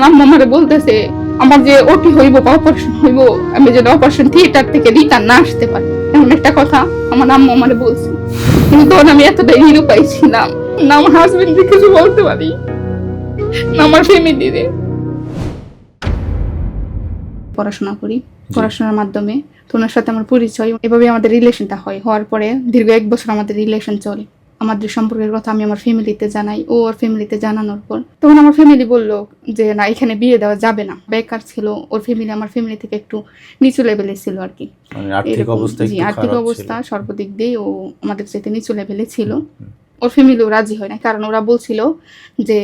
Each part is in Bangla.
আমার আম্মা আমারে বলতেছে আমার যে ওটি হইব বা অপারেশন হইব আমি যেন অপারেশন থিয়েটার থেকে রিটার্ন না আসতে পারি। এমন একটা কথা আমার আম্মা আমারে বলছে। কিন্তু তখন আমি এতটাই নিরুপায় ছিলাম। না আমার হাজবেন্ডকে কিছু বলতে পারি না আমার ফ্যামিলিরে পড়াশোনা করি পড়াশোনার মাধ্যমে। তো ওনার সাথে আমার পরিচয় এভাবে আমাদের রিলেশনটা হয়। হওয়ার পরে দীর্ঘ এক বছর আমাদের রিলেশন চলে। আমাদের সম্পর্কের কথা আমি আমার ফ্যামিলিতে জানাই ও ওর ফ্যামিলিতে জানানোর পর তখন আমার ফ্যামিলি বলল যে না এখানে বিয়ে দেওয়া যাবে না। বেকার ছিল ওর ফ্যামিলি আমার ফ্যামিলি থেকে একটু নিচু লেভেলে ছিল আর কি। মানে আর্থিক এরকম, অবস্থা আর্থিক অবস্থা ছিল। সর্বদিক দিয়ে ও আমাদের চাইতে নিচু লেভেলে ছিল। ওর ফ্যামিলিও রাজি হয় না কারণ ওরা বলছিল যে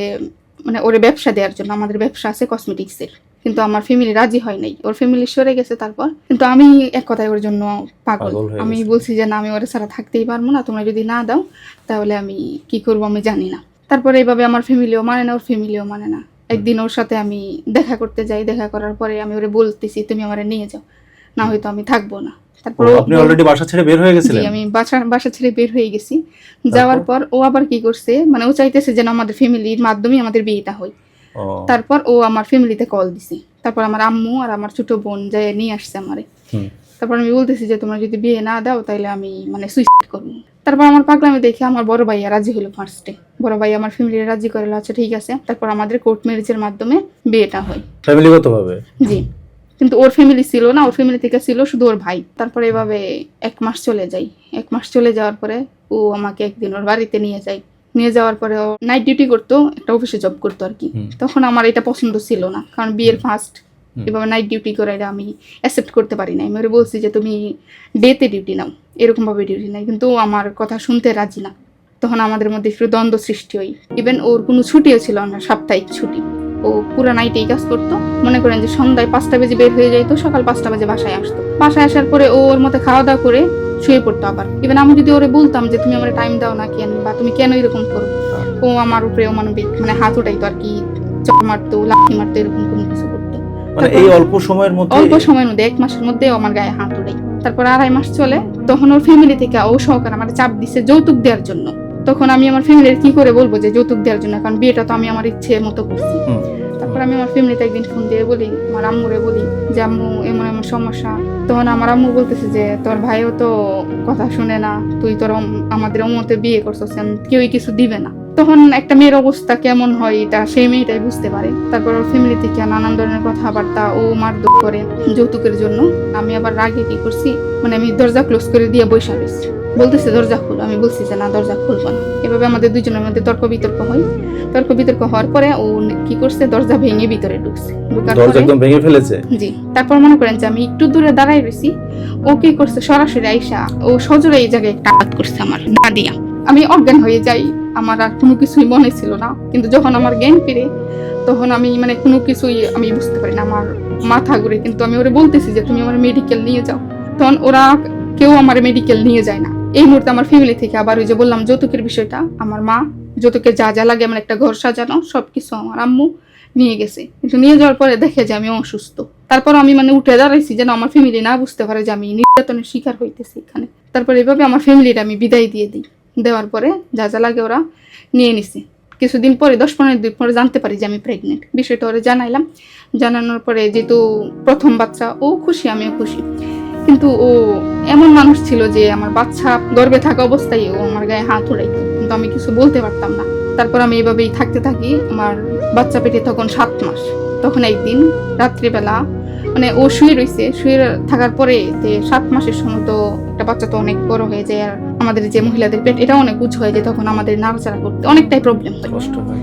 মানে ওরে ব্যবসা দেওয়ার জন্য আমাদের ব্যবসা আছে কসমেটিক্সের কিন্তু আমার ফ্যামিলি রাজি হয় নাই। ওর ফ্যামিলি সরে গেছে তারপর। কিন্তু আমি এক কথায় ওর জন্য পাগল। আমি বলছি যে না আমি ওরে ছাড়া থাকতেই পারব না। তোমরা যদি না দাও তাহলে আমি কি করব আমি জানি না। তারপরে এইভাবে আমার ফ্যামিলিও মানে না ওর ফ্যামিলিও মানে না। একদিন ওর সাথে আমি দেখা করতে যাই। দেখা করার পরে আমি ওরে বলতেছি তুমি আমারে নিয়ে যাও। না হয়তো আমি থাকব না। তারপর আপনি অলরেডি বাসা ছেড়ে বের হয়ে গেছিলেন? আমি বাসা বাসা ছেড়ে বের হয়ে গেছি। যাওয়ার পর ও আবার কি করছে মানে ও চাইতেছে যেন আমাদের ফ্যামিলির মাধ্যমে আমাদের বিয়েটা হয়। তারপর ও আমার ফ্যামিলিতে কল দিছে। তারপর আমার আম্মু আর আমার ছোট বোন যায় নিয়ে আসছে আমারে। তারপর আমি বলতেছি যে তোমরা যদি বিয়ে না দাও তাহলে আমি মানে সুইসাইড করব। তারপর আমার পাগলামি দেখে আমার বড় ভাইয়া রাজি হলো ফার্স্টে বড় ভাই আমার ফ্যামিলি রাজি করে আচ্ছা ঠিক আছে। তারপর আমাদের কোর্ট ম্যারেজের মাধ্যমে বিয়েটা হয়। ফ্যামিলিগত ভাবে জি। কিন্তু ওর ফ্যামিলি ছিল না ওর ফ্যামিলি থেকে ছিল শুধু ওর ভাই। তারপরে এভাবে এক মাস চলে যাই এক মাস চলে যাওয়ার পরে ও আমাকে একদিন ওর বাড়িতে নিয়ে যায়। নিয়ে যাওয়ার পরে ও নাইট ডিউটি করতো একটা অফিসে জব করতো আর কি। তখন আমার এটা পছন্দ ছিল না কারণ বিয়ের ফার্স্ট এভাবে নাইট ডিউটি করে এটা আমি অ্যাকসেপ্ট করতে পারি না আমি বলছি যে তুমি ডেতে ডিউটি নাও। এরকমভাবে ডিউটি নাই কিন্তু ও আমার কথা শুনতে রাজি না। তখন আমাদের মধ্যে একটু দ্বন্দ্ব সৃষ্টি হয়। ইভেন ওর কোনো ছুটিও ছিল না সাপ্তাহিক ছুটি। ও পুরো নাইটেই কাজ করতো। মনে করেন যে সন্ধ্যায় পাঁচটা বেজে বের হয়ে যাইতো সকাল পাঁচটা বাজে বাসায় আসতো। বাসায় আসার পরে ও ওর মতো খাওয়া দাওয়া করে শুয়ে পড়তো আবার। ইভেন আমি যদি ওরে বলতাম যে তুমি আমার টাইম দাও না কেন বা তুমি কেন এরকম করো? ও আমার উপরে অমানবিক মানে হাত উঠাইতো আর কি চট মারতো লাঠি মারতো এরকম কোনো কিছু করতো। মানে এই অল্প সময়ের মধ্যে অল্প সময়ের মধ্যে এক মাসের মধ্যে আমার গায়ে হাত উঠাই তারপর আড়াই মাস চলে তখন ওর ফ্যামিলি থেকে ও সহকার আমার চাপ দিছে যৌতুক দেওয়ার জন্য। তখন আমি আমার ফ্যামিলির কি করে বলব যে যৌতুক দেওয়ার জন্য? কারণ বিয়েটা তো আমি আমার ইচ্ছে মতো করছি। তারপর আমি আমার ফ্যামিলিতে একদিন ফোন দিয়ে বলি আমার আম্মুরে বলি যে আম্মু এমন এমন সমস্যা। তখন আমার আম্মু বলতেছে যে তোর ভাইও তো কথা শুনে না তুই তোর আমাদের অমতে বিয়ে করছিস কেউই কিছু দিবে না। তখন একটা মেয়ের অবস্থা কেমন হয় এটা সেই মেয়েটাই বুঝতে পারে। তারপর ওর ফ্যামিলি থেকে নানান ধরনের কথাবার্তা ও মারধর করে যৌতুকের জন্য। আমি আবার রাগে কি করছি? মানে আমি দরজা ক্লোজ করে দিয়ে বৈশা রয়েছি। বলতেছে দরজা খুল। আমি বলছি যে না দরজা খুলবো না। এভাবে আমাদের দুজনের মধ্যে তর্ক বিতর্ক হয়। তর্ক বিতর্ক হওয়ার পরে ও কি করছে দরজা ভেঙে ভিতরে ঢুকছে। দরজা একদম ভেঙে ফেলেছে? জি। তারপর মনে করেন যে আমি একটু দূরে দাঁড়াই রয়েছি। ও কি করছে সরাসরি আইসা ও সজোরে এই জায়গায় একটা আঘাত করছে আমার না দিয়া। আমি অজ্ঞান হয়ে যাই আমার আর কোনো কিছুই মনে ছিল না। কিন্তু যখন আমার জ্ঞান ফিরে তখন আমি মানে কোনো কিছুই আমি বুঝতে পারি না আমার মাথা ঘুরে। কিন্তু আমি ওরে বলতেছি যে তুমি আমার মেডিকেল নিয়ে যাও। তখন ওরা কেউ আমার মেডিকেল নিয়ে যায় না। এই মুহূর্তে আমার ফ্যামিলি থেকে আবার ওই যে বললাম যৌতুকের বিষয়টা, আমার মা যৌতুকের যা যা লাগে আমার একটা ঘর সাজানো সব কিছু আমার আম্মু নিয়ে গেছে। কিন্তু নিয়ে যাওয়ার পরে দেখে যে আমি অসুস্থ। তারপর আমি মানে উঠে দাঁড়াইছি যেন আমার ফ্যামিলি না বুঝতে পারে যে আমি নির্যাতনের শিকার হইতেছি এখানে। তারপর এভাবে আমার ফ্যামিলির আমি বিদায় দিয়ে দিই। দেওয়ার পরে যা যা লাগে ওরা নিয়ে নিছে। কিছুদিন পরে, দশ পনেরো দিন পরে জানতে পারি যে আমি প্রেগনেন্ট বিষয়টা ওরা জানাইলাম। জানানোর পরে যেহেতু প্রথম বাচ্চা, ও খুশি, আমিও খুশি। কিন্তু ও এমন মানুষ ছিল যে আমার বাচ্চা গর্বে থাকা অবস্থায় ও আমার গায়ে হাত উড়াইতো। কিন্তু আমি কিছু বলতে পারতাম না। তারপর আমি এইভাবেই থাকতে থাকি আমার বাচ্চা পেটে তখন সাত মাস। তখন একদিন রাত্রিবেলা মানে ও শুয়ে রয়েছে শুয়ে থাকার পরে যে সাত মাসের সময় তো একটা বাচ্চা তো অনেক বড় হয়ে যায় আর আমাদের যে মহিলাদের পেট এটা অনেক উঁচু হয়ে যায়। তখন আমাদের নাড়াচাড়া করতে অনেকটাই প্রবলেম হয়। কষ্ট হয়।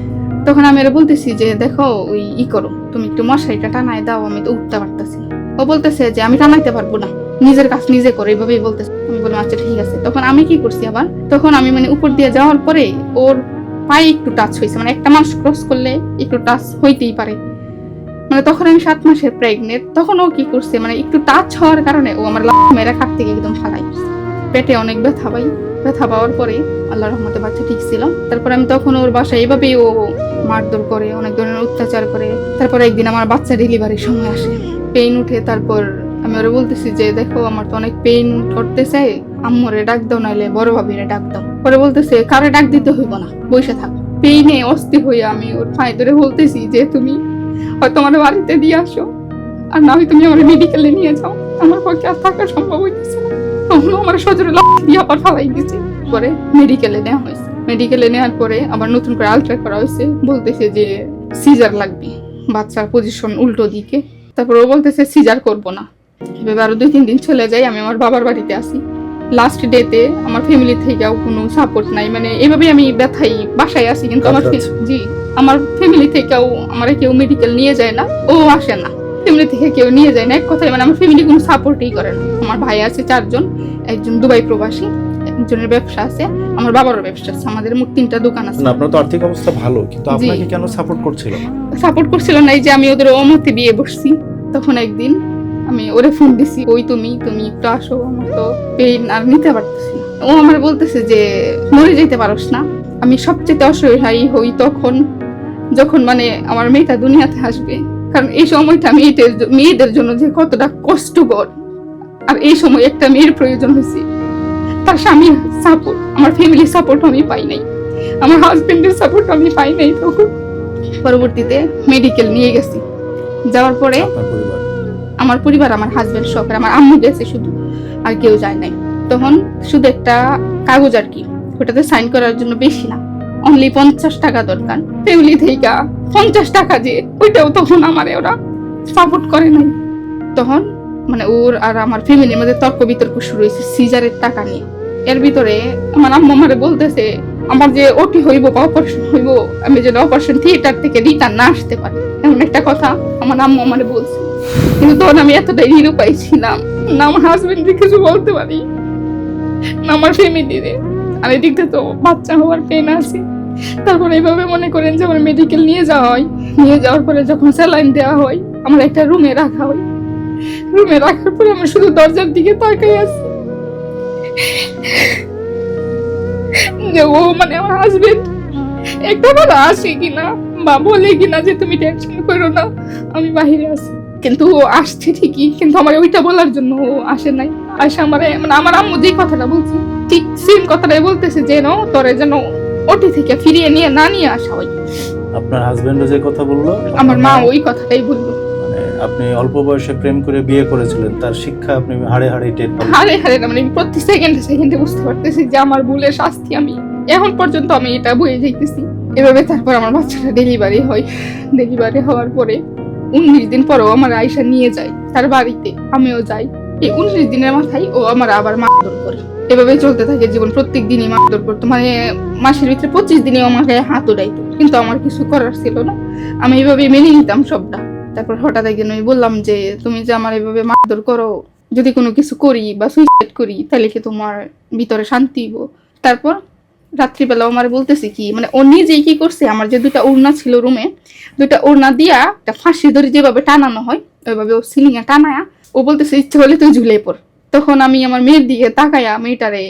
তখন আমি ওরা বলতেছি যে দেখো ওই ই করো। তুমি একটু মশারিটা টানায় দাও আমি তো উঠতে পারতেছি ও বলতেছে যে আমি টানাইতে পারব না। নিজের কাজ নিজে করে, এইভাবেই বলতেছে। আমি বললাম আচ্ছা ঠিক আছে। তখন আমি কি করছি আবার? তখন আমি মানে উপর দিয়ে যাওয়ার পরে ওর পায়ে একটু টাচ হয়েছে। মানে একটা মানুষ ক্রস করলে একটু টাচ হইতেই পারে। মানে তখন আমি সাত মাসের প্রেগনেন্ট তখন ও কি করছে? মানে একটু টাচ হওয়ার কারণে ও আমার লাফ মেরে খাট থেকে একদম ফালাই পেটে অনেক ব্যথা পাই। ব্যথা পাওয়ার পরে আল্লাহ রহমতে বাচ্চা ঠিক ছিল তারপর আমি তখন ওর বাসায় এইভাবেই ও মারধর করে, অনেক ধরনের অত্যাচার করে। তারপর একদিন আমার বাচ্চা ডেলিভারির সময় আসে। পেইন উঠে তারপর আমি ওরা বলতেছি যে, দেখো, আমার তো অনেক পেইন করতেছে। আম্মুরে ডাক দাও নাহলে বড় ভাবিরে ডাক দাও। পরে বলতেছে, কারে ডাক দিতে হইব না? বসে থাক। পেইনে অস্থির হইয়া আমি ওর পায়ে ধরে বলতেছি যে, তুমি হয়তো আমার বাড়িতে দিয়ে আসো। আর না হয় তুমি আমার মেডিকেলে নিয়ে যাও। আমার পক্ষে আর থাকা সম্ভব হইতেছে না। তখন আমার সজরে দিয়ে আবার ফালাই দিয়েছে পরে মেডিকেলে নেওয়া হয়েছে। মেডিকেলে নেওয়ার পরে আবার নতুন করে আলট্রা করা হয়েছে। বলতেছে যে, সিজার লাগবে। বাচ্চার পজিশন উল্টো দিকে। তারপর ও বলতেছে, সিজার করব না। এভাবে আরও দুই তিন দিন চলে যাই আমি আমার বাবার বাড়িতে আসি লাস্ট ডেতে আমার ফ্যামিলি থেকেও কোনো সাপোর্ট নাই মানে এভাবে আমি ব্যথাই বাসায় আসি কিন্তু আমার আচ্ছা, জি আমার ফ্যামিলি থেকেও আমার কেউ মেডিকেল নিয়ে যায় না ও আসে না। ফ্যামিলি থেকে কেউ নিয়ে যায় না এক কথায় মানে আমার ফ্যামিলি কোনো সাপোর্টই করে না। আমার ভাই আছে চারজন একজন দুবাই প্রবাসী একজনের ব্যবসা আছে আমার বাবারও ব্যবসা আছে আমাদের মোট তিনটা দোকান আছে। আপনার তো আর্থিক অবস্থা ভালো কিন্তু আপনাকে কেন সাপোর্ট করছিল না? সাপোর্ট করছিল না এই যে আমি ওদের অমতে বিয়ে বসছি তখন একদিন আমি ওরে ফোন দিছি ওই তুমি? তুমি একটু আসো, আমার তো পেইন আর নিতে পারতেছি ও আমার বলতেছে যে, মরে যেতে পারোস না। আমি সবচেয়ে অসহায় হই তখন, যখন মানে আমার মেয়েটা দুনিয়াতে আসবে। কারণ এই সময়টা মেয়েদের মেয়েদের জন্য যে কতটা কষ্টকর। আর এই সময় একটা মেয়ের প্রয়োজন হয়েছে। তার স্বামীর সাপোর্ট আমার ফ্যামিলির সাপোর্ট আমি পাই নাই। আমার হাজবেন্ডের সাপোর্ট আমি পাই নাই তখন। পরবর্তীতে মেডিকেল নিয়ে গেছি। যাওয়ার পরে আমার পরিবার, আমার হাজবেন্ড সহ আর আমার আম্মু গেছে শুধু, আর কেউ যায় নাই। তখন শুধু একটা কাগজ আর কি, ওটাতে সাইন করার জন্য বেশি না অনলি পঞ্চাশ টাকা দরকার। ফ্যামিলি থেকে পঞ্চাশ টাকা যে, ওইটাও তখন আমারে ওরা সাপোর্ট করে নাই। তখন মানে ওর আর আমার ফ্যামিলির মধ্যে তর্ক বিতর্ক শুরু হয়েছে, সিজারের টাকা নিয়ে। এর ভিতরে আমার আম্মু আমারে বলতেছে, আমার যে ওটি হইব বা অপারেশন হইব, আমি যেন অপারেশন থিয়েটার থেকে রিটার্ন না আসতে পারি। এমন একটা কথা আমার আম্মু আমারে বলছে। কিন্তু তখন আমি এতটাই নিরুপায় ছিলাম। না আমার হাজবেন্ডকে কিছু বলতে পারি, না আমার ফ্যামিলিরে আর এদিক থেকে তো বাচ্চা হওয়ার পেন আছে। তারপর এইভাবে মনে করেন যে আমার মেডিকেল নিয়ে যাওয়া হয়। নিয়ে যাওয়ার পরে যখন স্যালাইন দেওয়া হয়, আমার একটা রুমে রাখা হয়। রুমে রাখার পরে আমি শুধু দরজার দিকে তাকাই আছি। যে ও মানে আমার হাজবেন্ড একটা বার আসে কিনা বা বলে কিনা যে তুমি টেনশন করো না, আমি বাহিরে আছি। কিন্তু আসছে ঠিকই কিন্তু আমার ওইটা বলার জন্য ও আসে নাই। আসে আমার মানে আমার আম্মু যে কথাটা বলছি ঠিক সেম কথাটাই বলতেছে যেন তোরে যেন ওটি থেকে ফিরিয়ে নিয়ে না নিয়ে আসা হয়। আপনার হাজবেন্ডও যে কথা বলল আমার মা ওই কথাটাই বলল। মানে আপনি অল্প বয়সে প্রেম করে বিয়ে করেছিলেন তার শিক্ষা আপনি হাড়ে হাড়ে টের হাড়ে না মানে আমি প্রতি সেকেন্ডে সেকেন্ডে বুঝতে পারতেছি যে আমার ভুলের শাস্তি আমি এখন পর্যন্ত আমি এটা বয়ে যাইতেছি। এভাবে তারপর আমার বাচ্চাটা ডেলিভারি হয়। ডেলিভারি হওয়ার পরে উনিশ দিন পরেও আমার আয়সা নিয়ে যায় তার বাড়িতে, আমিও যাই। এই উনিশ দিনের মাথায় ও আমার আবার মারধর করে। এভাবে চলতে থাকে জীবন, প্রত্যেক দিনই মারধর করতো। মানে মাসের ভিতরে পঁচিশ দিনে আমাকে হাত উড়াইতো, কিন্তু আমার কিছু করার ছিল না। আমি এইভাবে মেনে নিতাম সবটা। তারপর হঠাৎ একদিন আমি বললাম যে, তুমি যে আমার এইভাবে মারধর করো, যদি কোনো কিছু করি বা সুইসাইড করি, তাহলে কি তোমার ভিতরে শান্তি তারপর রাত্রিবেলা আমার বলতেছে কি মানে ও নিজেই কি করছে আমার যে দুটা ওড়না ছিল রুমে দুটা ওড়না দিয়া একটা ফাঁসি ধরে যেভাবে টানানো হয় ওইভাবে ও সিলিংয়ে এ টানায়া ও বলতেছে ইচ্ছে হলে তুই ঝুলে পড়। তখন আমি আমার মেয়ের দিকে তাকায়া মেয়েটারে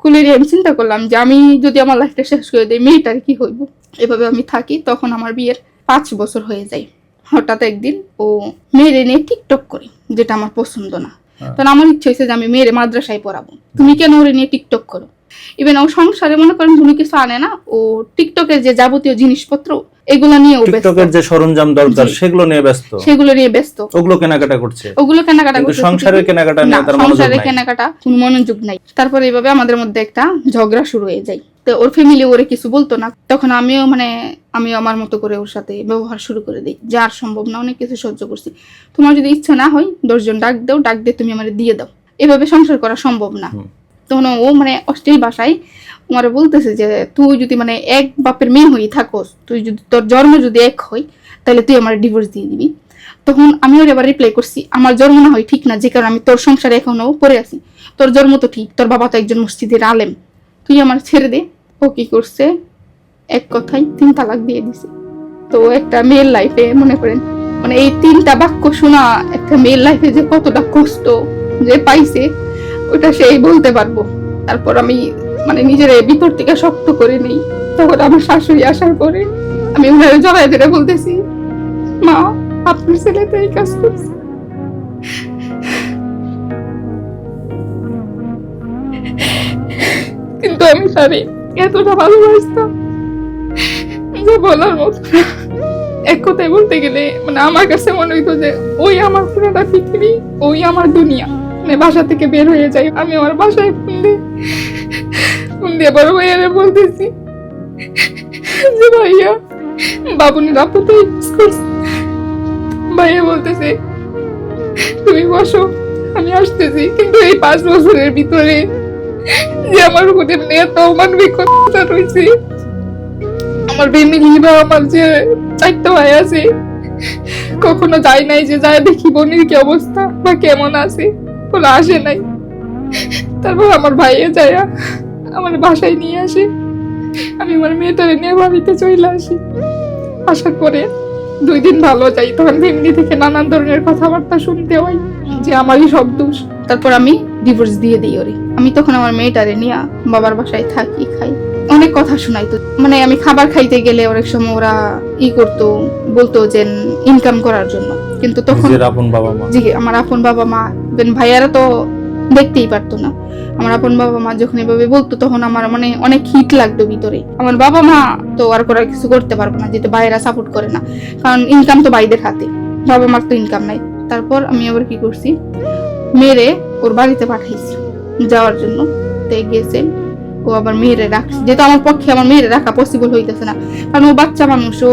কুলে দিয়ে আমি চিন্তা করলাম যে আমি যদি আমার লাইফটা শেষ করে দিই মেয়েটার কি হইব? এভাবে আমি থাকি তখন আমার বিয়ের পাঁচ বছর হয়ে যায়। হঠাৎ একদিন ও মেয়েরে নিয়ে টিকটক করি যেটা আমার পছন্দ না। হ্যাঁ। তখন আমার ইচ্ছে হয়েছে যে আমি মেয়েরে মাদ্রাসায় পড়াবো। তুমি কেন ওরে নিয়ে টিকটক করো? ইভেন ও সংসারে মনে করেন কোনো কিছু আনে না ও টিকটকের যে যাবতীয় জিনিসপত্র এগুলো নিয়ে ও ব্যস্ত। টিকটকের যে সরঞ্জাম দরকার সেগুলো নিয়ে ব্যস্ত। সেগুলো নিয়ে ব্যস্ত। ওগুলো কেনাকাটা করছে। ওগুলো কেনাকাটা করতে সংসারের কেনাকাটা নিয়ে তার মনোযোগ সংসারে নাই। কেনাকাটা কোনো মনোযোগ নাই। তারপরে এইভাবে আমাদের মধ্যে একটা ঝগড়া শুরু হয়ে যায়। তো ওর ফ্যামিলি ওরে কিছু বলতো না। তখন আমিও মানে আমিও আমার মতো করে ওর সাথে ব্যবহার শুরু করে দিই। যে আর সম্ভব না অনেক কিছু সহ্য করছি। তোমার যদি ইচ্ছা না হয় দশজন ডাক দাও ডাক দিয়ে তুমি আমার দিয়ে দাও। এভাবে সংসার করা সম্ভব না। তখন ও মানে অশ্লীল ভাষায় আমারে বলতেছে যে, তুই যদি মানে এক বাপের মেয়ে হয়ে থাকোস, তুই যদি তোর জন্ম যদি এক হয় তাহলে তুই আমার ডিভোর্স দিয়ে দিবি। তখন আমি ওর এবার রিপ্লাই করছি, আমার জন্ম না হয় ঠিক না, যে কারণে আমি তোর সংসারে এখনও পড়ে আছি। তোর জন্ম তো ঠিক, তোর বাবা তো একজন মসজিদের আলেম। তুই আমার ছেড়ে দে। ও কি করছে? এক কথাই তিন তালাক দিয়ে দিছে। তো একটা মেয়ের লাইফে মনে করেন মানে এই তিনটা বাক্য শোনা একটা মেয়ের লাইফে যে কতটা কষ্ট যে পাইছে ওটা সেই বলতে পারব। তারপর আমি মানে নিজের ভিতর থেকে শক্ত করে নেই। তখন আমার শাশুড়ি আসার পরে আমি ওনারে জড়াই ধরে বলতেছি, মা, আপনার ছেলে তো এই কাজ করছে। কিন্তু আমি তারে এতটা ভালোবাসতাম যে বলার মতো এক কথায় বলতে গেলে মানে আমার কাছে মনে হইতো যে ওই আমার পুরোটা পৃথিবী, ওই আমার দুনিয়া। বাসা থেকে বের হয়ে যাই, আমি আমার বাসায় ফোন দিই ফোন দিয়ে বড় ভাইয়ারে বলতেছি যে, ভাইয়া, বাবুনির করছে। ভাইয়া বলতেছে, তুমি বসো, আমি আসতেছি। কিন্তু এই পাঁচ বছরের ভিতরে যে আমার উপরে এত মানবিক কথা রয়েছে আমার ফ্যামিলি বা আমার যে চারটা ভাই আছে, কখনো যাই নাই যে, যায় দেখি বোনের কি অবস্থা বা কেমন আছে? বলে আসে নাই। তারপর আমার ভাইয়ে যায় আমার বাসায় নিয়ে আসে। আমি আমার মেয়েটারে নিয়ে বাড়িতে চলে আসি। আসার পরে দুই দিন ভালো যাই তখন ফ্যামিলি থেকে নানান ধরনের কথাবার্তা শুনতে হয় যে আমারই সব দোষ। তারপর আমি ডিভোর্স দিয়ে দিই ওরে। আমি তখন আমার মেয়েটারে নিয়ে বাবার বাসায় থাকি খাই। অনেক কথা শোনাই তো মানে আমি খাবার খাইতে গেলে অনেক সময় ওরা ই করতো বলতো যে ইনকাম করার জন্য। কিন্তু তখন আপন বাবা মা। জি আমার আপন বাবা মা বেন ভাইয়ারা তো দেখতেই পারতো না। আমার আপন বাবা মা যখন এভাবে বলতো, তখন আমার মানে অনেক হিট লাগতো ভিতরে। আমার বাবা মা তো আর করার কিছু করতে পারব না, যেহেতু ভাইয়েরা সাপোর্ট করে না। কারণ ইনকাম তো বাইদের হাতে, বাবা মার তো ইনকাম নাই। তারপর আমি আবার কি করছি, মেরে ওর বাড়িতে পাঠাইছি, যাওয়ার জন্য। তাই গেছে, ও আবার মেয়েরে রাখছে। যেহেতু আমার পক্ষে আমার মেয়েরে রাখা পসিবল হইতেছে না। কারণ ও বাচ্চা মানুষ, ও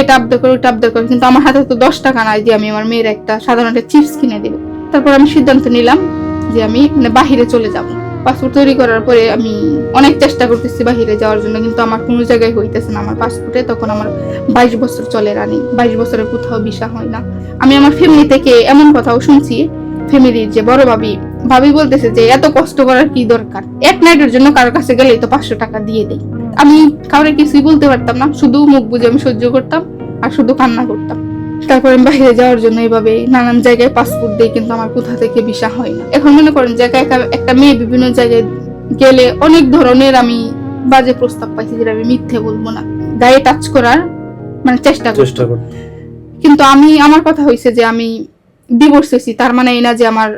এটা আবদার করে ওটা আবদার করে, কিন্তু আমার হাতে তো দশ টাকা নাই যে আমি আমার মেয়ের একটা সাধারণ একটা চিপস কিনে দেবো। তারপর আমি সিদ্ধান্ত নিলাম যে আমি মানে বাহিরে চলে যাব। পাসপোর্ট তৈরি করার পরে আমি অনেক চেষ্টা করতেছি বাহিরে যাওয়ার জন্য, কিন্তু আমার কোনো জায়গায় হইতেছে না। আমার পাসপোর্টে তখন আমার বাইশ বছর চলে রানি বাইশ বছরের কোথাও ভিসা হয় না। আমি আমার ফ্যামিলি থেকে এমন কথাও শুনছি ফ্যামিলির যে বড় ভাবি ভাবি বলতেছে যে এত কষ্ট করার কি দরকার? এক নাইটের জন্য কারোর কাছে গেলেই তো পাঁচশো টাকা দিয়ে দেয় আমি কাউরে কিছুই বলতে পারতাম না, শুধু মুখ বুঝে আমি সহ্য করতাম আর শুধু কান্না করতাম। তারপরে আমি বাইরে যাওয়ার জন্য এইভাবে নানান জায়গায় পাসপোর্ট দিই কিন্তু আমার কোথা থেকে ভিসা হয় না। এখন মনে করেন যে একা একা একটা মেয়ে বিভিন্ন জায়গায় গেলে অনেক ধরনের আমি বাজে প্রস্তাব পাইছি যেটা আমি মিথ্যে বলব না। গায়ে টাচ করার মানে চেষ্টা চেষ্টা কর কিন্তু আমি আমার কথা হয়েছে যে আমি ডিভোর্স হয়েছি তার মানে এই না যে আমার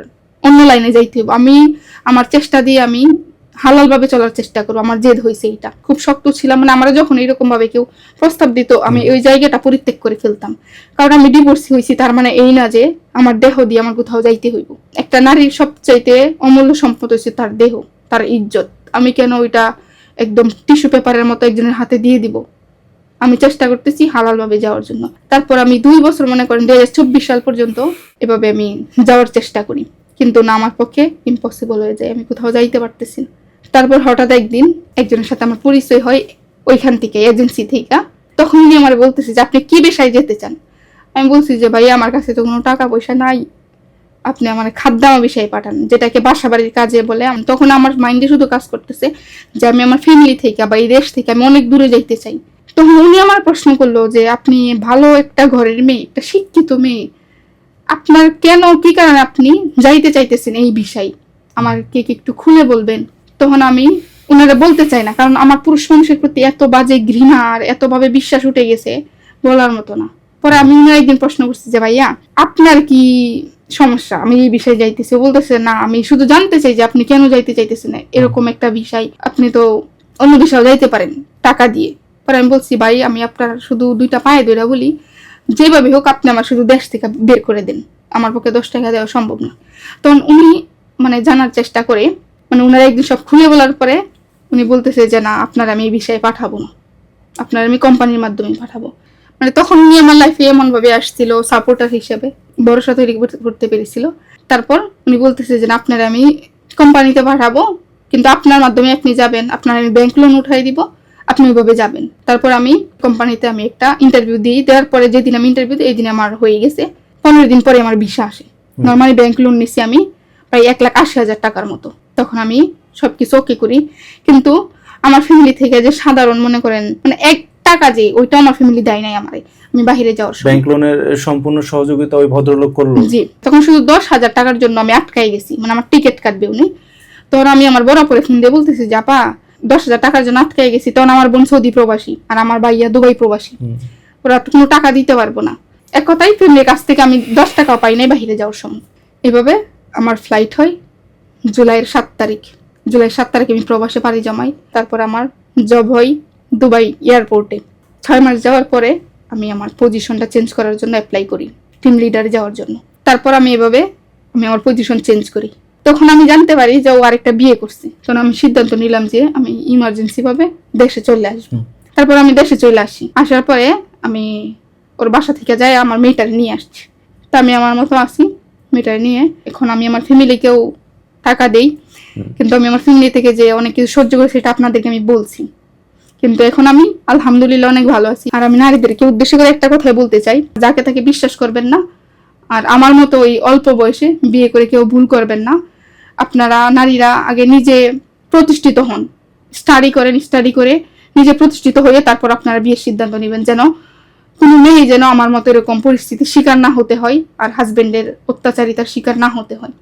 অন্য লাইনে যাইতে হবে আমি আমার চেষ্টা দিয়ে আমি হালাল ভাবে চলার চেষ্টা করব আমার জেদ হয়েছে এটা খুব শক্ত ছিলাম মানে আমরা যখন এরকম ভাবে কেউ প্রস্তাব দিত আমি ওই জায়গাটা পরিত্যাগ করে ফেলতাম। কারণ আমি ডিভোর্সি হয়েছি তার মানে এই না যে আমার দেহ দিয়ে আমার কোথাও যাইতে হইব। একটা নারীর সবচাইতে অমূল্য সম্পদ হচ্ছে তার দেহ তার ইজ্জত। আমি কেন ওইটা একদম টিস্যু পেপারের মতো একজনের হাতে দিয়ে দিব? আমি চেষ্টা করতেছি হালাল ভাবে যাওয়ার জন্য। তারপর আমি দুই বছর মনে করেন দুই সাল পর্যন্ত এভাবে আমি যাওয়ার চেষ্টা করি। কিন্তু না আমার পক্ষে ইম্পসিবল হয়ে যায় আমি কোথাও যাইতে পারতেছি না। তারপর হঠাৎ একদিন একজনের সাথে আমার পরিচয় হয় ওইখান থেকে এজেন্সি থেকে। তখন উনি আমার বলতেছে যে, আপনি কি পেশায় যেতে চান? আমি বলছি যে, ভাই, আমার কাছে তো কোনো টাকা পয়সা নাই। আপনি আমার খাদ্যামা বিষয়ে পাঠান, যেটাকে বাসা বাড়ির কাজে বলে। তখন আমার মাইন্ডে শুধু কাজ করতেছে যে, আমি আমার ফ্যামিলি থেকে বা এই দেশ থেকে আমি অনেক দূরে যাইতে চাই। তখন উনি আমার প্রশ্ন করল যে, আপনি ভালো একটা ঘরের মেয়ে, একটা শিক্ষিত মেয়ে। আপনার কেন, কি কারণে আপনি যাইতে চাইতেছেন এই বিষয়? আমার কি একটু খুলে বলবেন? তখন আমি ওনারা বলতে চাই না, কারণ আমার পুরুষ মানুষের প্রতি এত বাজে ঘৃণা আর এত ভাবে বিশ্বাস উঠে গেছে বলার মতো না। পরে আমি উনার একদিন প্রশ্ন করছি যে, ভাইয়া, আপনার কি সমস্যা? আমি এই বিষয়ে যাইতেছি। বলতেছে, না, আমি শুধু জানতে চাই যে আপনি কেন যাইতে চাইতেছেন এরকম একটা বিষয়। আপনি তো অন্য বিষয়ে যাইতে পারেন টাকা দিয়ে। পরে আমি বলছি, ভাই, আমি আপনার শুধু দুইটা পায়ে দুইটা বলি, যেভাবে হোক আপনি আমার শুধু দেশ থেকে বের করে দেন। আমার পক্ষে দশ টাকা দেওয়া সম্ভব না। তখন উনি মানে জানার চেষ্টা করে মানে উনারা একদিন সব খুলে বলার পরে উনি বলতেছে যে না আপনার আমি এই বিষয়ে পাঠাবো না। আপনার আমি কোম্পানির মাধ্যমে পাঠাবো। মানে তখন উনি আমার লাইফে এমন ভাবে আসছিল সাপোর্টার হিসেবে ভরসা তৈরি করতে- করতে পেরেছিল। তারপর উনি বলতেছে যে না আপনার আমি কোম্পানিতে পাঠাবো কিন্তু আপনার মাধ্যমে আপনি যাবেন আপনার আমি ব্যাংক লোন উঠাই দিব আপনি ওইভাবে যাবেন। তারপর আমি কোম্পানিতে আমি একটা ইন্টারভিউ দিই দেওয়ার পরে যেদিন আমি ইন্টারভিউ দিই এই দিন আমার হয়ে গেছে। পনেরো দিন পরে আমার ভিসা আসে। নর্মালি ব্যাংক লোন নিছি আমি প্রায় এক লাখ আশি হাজার টাকার মতো। তখন আমি সবকিছু ওকে করি। কিন্তু আমার ফ্যামিলি থেকে যে সাধারণ মনে করেন মানে এক টাকা যে ওইটা আমার ফ্যামিলি দেয় নাই আমারে। আমি বাইরে যাওয়ার সময়। ব্যাংক লোনের সম্পূর্ণ সহযোগিতা ওই ভদ্রলোক করল? জি তখন শুধু দশ হাজার টাকার জন্য আমি আটকাই গেছি। মানে আমার টিকিট কাটবে উনি। তখন আমি আমার বড় পরে ফোন দিয়ে বলতেছি জাপা দশ হাজার টাকার জন্য আটকাই গেছি। তখন আমার বোন সৌদি প্রবাসী আর আমার ভাইয়া দুবাই প্রবাসী। ওরা তো কোনো টাকা দিতে পারব না। এক কথাই ফ্যামিলির কাছ থেকে আমি দশ টাকাও পাই নাই বাহিরে যাওয়ার সময়। এভাবে আমার ফ্লাইট হয়। জুলাইয়ের সাত তারিখ। জুলাই সাত তারিখে আমি প্রবাসে পাড়ি জমাই। তারপর আমার জব হয় দুবাই এয়ারপোর্টে ছয় মাস যাওয়ার পরে আমি আমার পজিশনটা চেঞ্জ করার জন্য অ্যাপ্লাই করি টিম লিডারে যাওয়ার জন্য। তারপর আমি এভাবে আমি আমার পজিশন চেঞ্জ করি। তখন আমি জানতে পারি যে ও আরেকটা বিয়ে করছে। তখন আমি সিদ্ধান্ত নিলাম যে আমি ইমার্জেন্সি ভাবে দেশে চলে আসব। তারপর আমি দেশে চলে আসি। আসার পরে আমি ওর বাসা থেকে যাই আমার মেয়েটাকে নিয়ে আসছি। তা আমি আমার মতো আসি মেয়েটাকে নিয়ে। এখন আমি আমার ফ্যামিলিকেও টাকা দেই। কিন্তু আমি আমার ফ্যামিলি থেকে যে অনেক কিছু সহ্য করে সেটা আপনাদেরকে আমি বলছি। কিন্তু এখন আমি আলহামদুলিল্লাহ অনেক ভালো আছি। আর আমি নারীদেরকে উদ্দেশ্য করে একটা কথাই বলতে চাই যাকে তাকে বিশ্বাস করবেন না। আর আমার মতো ওই অল্প বয়সে বিয়ে করে কেউ ভুল করবেন না। আপনারা নারীরা আগে নিজে প্রতিষ্ঠিত হন। স্টাডি করেন স্টাডি করে নিজে প্রতিষ্ঠিত হয়ে তারপর আপনারা বিয়ের সিদ্ধান্ত নেবেন যেন কোনো মেয়ে যেন আমার মতো এরকম পরিস্থিতির শিকার না হতে হয় আর হাজবেন্ডের অত্যাচারিতার শিকার না হতে হয়।